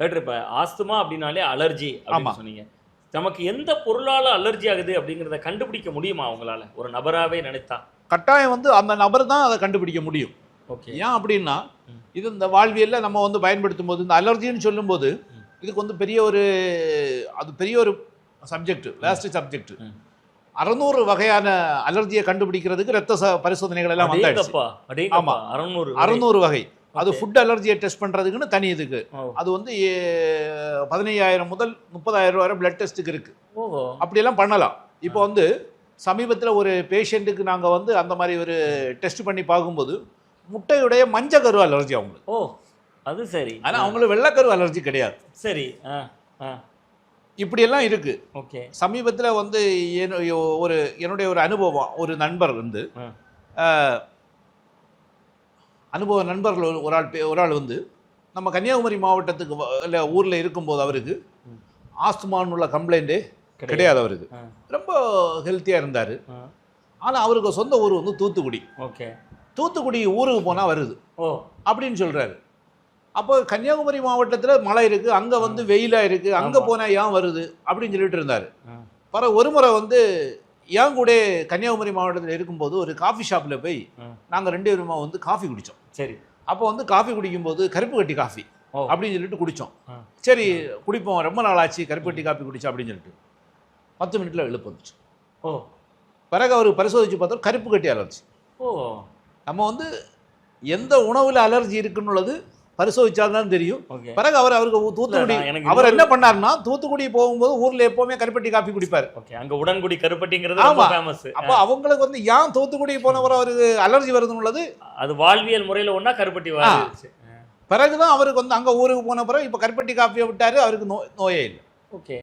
Doctor இப்ப asthma அப்படின்னாலே allergy. அப்படின்னு சொன்னீங்க நமக்கு எந்த பொருளால அலர்ஜி ஆகுது அப்படிங்கறத கண்டுபிடிக்க முடியுமா அவங்களால ஒரு நபராவே நினைத்தா கட்டாயம் வந்து அந்த நபர் தான் அதை கண்டுபிடிக்க முடியும் ஓகே ஏன் அப்படின்னா. இது இந்த வாழ்வியல்ல நம்ம வந்து பயன்படுத்தும் போது இந்த அலர்ஜின்னு சொல்லும்போது. இதுக்கு வந்து பெரிய ஒரு அது பெரிய ஒரு சப்ஜெக்ட் லாஸ்ட் சப்ஜெக்ட். அறுநூறு வகையான அலர்ஜியை கண்டுபிடிக்கிறதுக்கு ரத்த பரிசோதனைகள் எல்லாம் அடேங்கப்பா ஆமா. அறுநூறு அறுநூறு வகை அது. ஃபுட் அலர்ஜியை டெஸ்ட் பண்றதுக்குன்னு தனி இதுக்கு. அது வந்து பதினையாயிரம் முதல் முப்பதாயிரம் ரூபாய் பிளட் டெஸ்ட்டுக்கு இருக்கு. ஓஹோ. அப்படியெல்லாம் பண்ணலாம். இப்போ வந்து சமீபத்தில் ஒரு பேஷண்ட்டுக்கு நாங்கள் வந்து அந்த மாதிரி ஒரு டெஸ்ட் பண்ணி பார்க்கும்போது முட்டையுடைய மஞ்சக்கரு அலர்ஜி அவங்களுக்கு. ஓ அது சரி. ஆனால் அவங்களுக்கு வெள்ளைக்கரு அலர்ஜி கிடையாது. சரி ஆ ஆ. இப்படியெல்லாம் இருக்கு. ஓகே. சமீபத்தில் வந்து ஒரு என்னுடைய ஒரு அனுபவம் ஒரு நண்பர் வந்து அனுபவ நண்பர்கள் ஒரு- ஆள் பே- ஒரு ஆள் வந்து நம்ம கன்னியாகுமரி மாவட்டத்துக்கு இல்ல ஊரில் இருக்கும்போது அவருக்கு. ஆஸ்துமான்னு உள்ள கம்ப்ளைண்ட்டே கிடையாது அவருக்கு. ரொம்ப ஹெல்த்தியாக இருந்தார். ஆனால் அவருக்கு சொந்த ஊர் வந்து தூத்துக்குடி ஓகே தூத்துக்குடி ஊருக்கு போனால் வருது ஓ அப்படின்னு சொல்கிறாரு அப்போ கன்னியாகுமரி மாவட்டத்தில் மழை இருக்குது அங்கே வந்து வெயிலாக இருக்குது அங்கே. போனால் ஏன் வருது அப்படின்னு சொல்லிட்டு இருந்தார். பிற ஒரு முறை வந்து என் கூட கன்னியாகுமரி மாவட்டத்தில் இருக்கும்போது ஒரு காஃபி ஷாப்பில் போய். நாங்கள் ரெண்டு பேருமா வந்து காஃபி குடித்தோம் சரி. அப்போ வந்து காஃபி குடிக்கும்போது கருப்பு கட்டி காஃபி ஓ. அப்படின்னு சொல்லிட்டு குடித்தோம். சரி குடிப்போம் ரொம்ப நாள் ஆச்சு கருப்பு கட்டி காஃபி குடிச்சோம் அப்படின்னு சொல்லிட்டு. பத்து மினிட்ல எழுப்பு வந்துச்சு. ஓ. பிறகு அவருக்கு பரிசோதிச்சு பார்த்தோம் கருப்பு கட்டி அலர்ஜி. ஓ. நம்ம வந்து எந்த உணவில் அலர்ஜி இருக்குன்னுள்ளது பரிசோதிச்சால்தான் தெரியும். பிறகு அவர் அவருக்கு தூத்துக்குடி அவர் என்ன பண்ணாருன்னா தூத்துக்குடி போகும்போது ஊர்ல எப்பவுமே கருப்பட்டி காஃபி குடிப்பார். அங்க உடன்குடி கருப்பட்டிங்கிறது ஆமா. ஃபேமஸ் அப்போ அவங்களுக்கு வந்து ஏன் தூத்துக்குடி போனவர் அவருக்கு அலர்ஜி வருதுன்னுள்ளது அது வாழ்வியல் முறையில ஒண்ணா கருப்பட்டி பிறகுதான் அவருக்கு வந்து அங்க ஊருக்கு போன பிறகு இப்போ கருப்பட்டி காஃபியை விட்டாரு அவருக்கு நோ நோயே இல்லை. ஓகே.